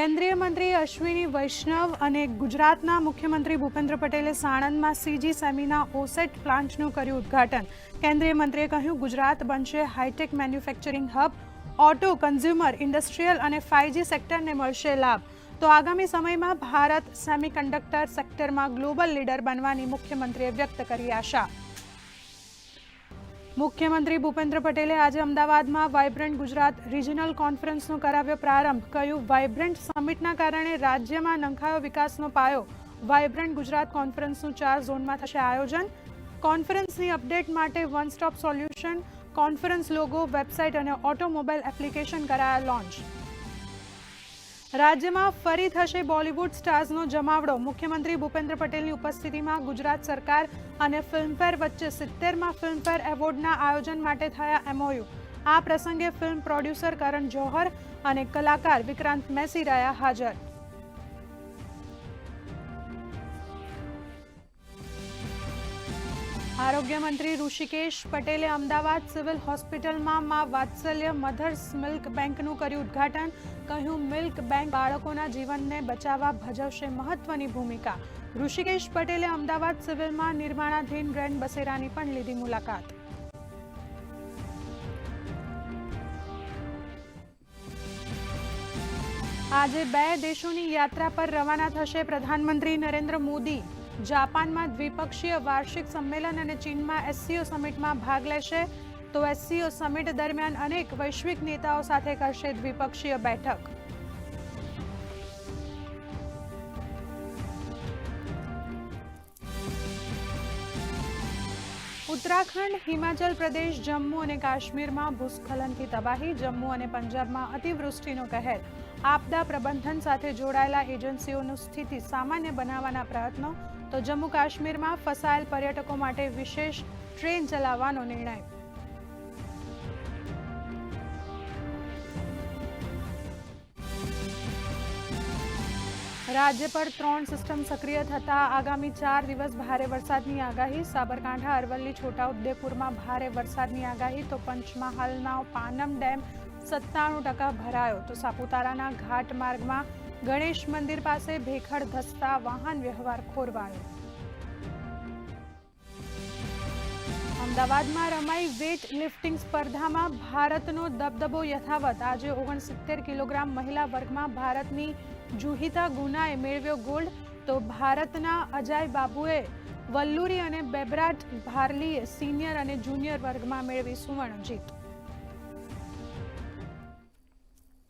કેન્દ્રીય મંત્રી અશ્વિની વૈષ્ણવ અને ગુજરાતના મુખ્યમંત્રી ભૂપેન્દ્ર પટેલે સાણંદમાં સીજી સેમીના ઓસેટ પ્લાન્ટનું કર્યું ઉદ્ઘાટન. કેન્દ્રીય મંત્રીએ કહ્યું, ગુજરાત બનશે hi-tech manufacturing hub, auto, consumer, industrial અને ફાઇવજી સેક્ટરને મળશે લાભ. તો આગામી સમયમાં ભારત સેમિકન્ડક્ટર સેક્ટરમાં ગ્લોબલ લીડર બનવાની મુખ્યમંત્રીએ વ્યક્ત કરી આશા. મુખ્યમંત્રી ભૂપેન્દ્ર પટેલે આજે અમદાવાદમાં વાઇબ્રન્ટ ગુજરાત રિજનલ કોન્ફરન્સનો કરાવ્યો પ્રારંભ. કહ્યું વાઇબ્રન્ટ સમિટના કારણે રાજ્યમાં નંખાયો વિકાસનો પાયો. વાઇબ્રન્ટ ગુજરાત કોન્ફરન્સનું ચાર ઝોનમાં થશે આયોજન. કોન્ફરન્સની અપડેટ માટે one stop solution, conference logo, website અને ઓટોમોબાઈલ એપ્લિકેશન કરાયા લોન્ચ. રાજ્યમાં ફરી થશે બોલિવૂડ સ્ટાર્સનો જમાવડો. મુખ્યમંત્રી ભૂપેન્દ્ર પટેલની ઉપસ્થિતિમાં ગુજરાત સરકાર અને ફિલ્મફેર વચ્ચે સિત્તેરમાં ફિલ્મફેર એવોર્ડના આયોજન માટે થયા એમઓયુ. આ પ્રસંગે ફિલ્મ પ્રોડ્યુસર કરણ જોહર અને કલાકાર વિક્રાંત મેસી રહ્યા હાજર. આરોગ્ય મંત્રી ઋષિકેશ પટેલે અમદાવાદ સિવિલ હોસ્પિટલમાં માં વાત્સલ્ય મધર્સ મિલ્ક બેંકનું કર્યું ઉદ્ઘાટન. કહ્યું, મિલ્ક બેંક બાળકોના જીવનને બચાવવા ભજવશે મહત્વની ભૂમિકા. ઋષિકેશ પટેલે અમદાવાદ સિવિલમાં નિર્માણાધીન ગ્રેન્ડ બસેરાની પણ લીધી મુલાકાત. આજે બે દેશોની યાત્રા પર રવાના થશે પ્રધાનમંત્રી નરેન્દ્ર મોદી. જાપાનમાં દ્વિપક્ષીય વાર્ષિક સંમેલન અને ચીનમાં એસસીઓ સમિટમાં ભાગ લેશે. તો એસસીઓ સમિટ દરમિયાન અનેક વૈશ્વિક નેતાઓ સાથે કરશે દ્વિપક્ષીય બેઠક. ઉત્તરાખંડ, હિમાચલ પ્રદેશ, જમ્મુ અને કાશ્મીરમાં ભૂસ્ખલનથી તબાહી, જમ્મુ અને પંજાબમાં અતિવૃષ્ટિનો કહેર. આપદા પ્રબંધન સાથે જોડાયેલા એજન્સીઓનું સ્થિતિ સામાન્ય બનાવવાના પ્રયત્નો તો જમ્મુ કાશ્મીરમાં ફસાયેલ પર્યટકો માટે વિશેષ ટ્રેન ચલાવવાનો નિર્ણય. રાજ્ય પર ત્રણ સિસ્ટમ સક્રિય થતા આગામી ચાર દિવસ ભારે વરસાદની આગાહી. સાબરકાંઠા, અરવલ્લી, છોટાઉદેપુરમાં ભારે વરસાદની આગાહી. તો પંચમહાલના પાનમ ડેમ સત્તાણું ટકા ભરાયો. તો સાપુતારાના ઘાટ માર્ગમાં ગણેશ મંદિર પાસે ભેખડ ધસતા વાહન વ્યવહાર ખોરવાયો. અમદાવાદમાં રમાઈ વેટ લિફ્ટિંગ સ્પર્ધામાં ભારતનો દબદબો યથાવત. આજે ઓગણસિત્તેર કિલોગ્રામ મહિલા વર્ગમાં ભારતની જુહિતા ગુનાએ મેળવ્યો ગોલ્ડ. તો ભારતના અજય બાબુએ વલ્લુરી અને બેબરાટ ભારલીએ સિનિયર અને જુનિયર વર્ગમાં મેળવી સુવર્ણ જીત.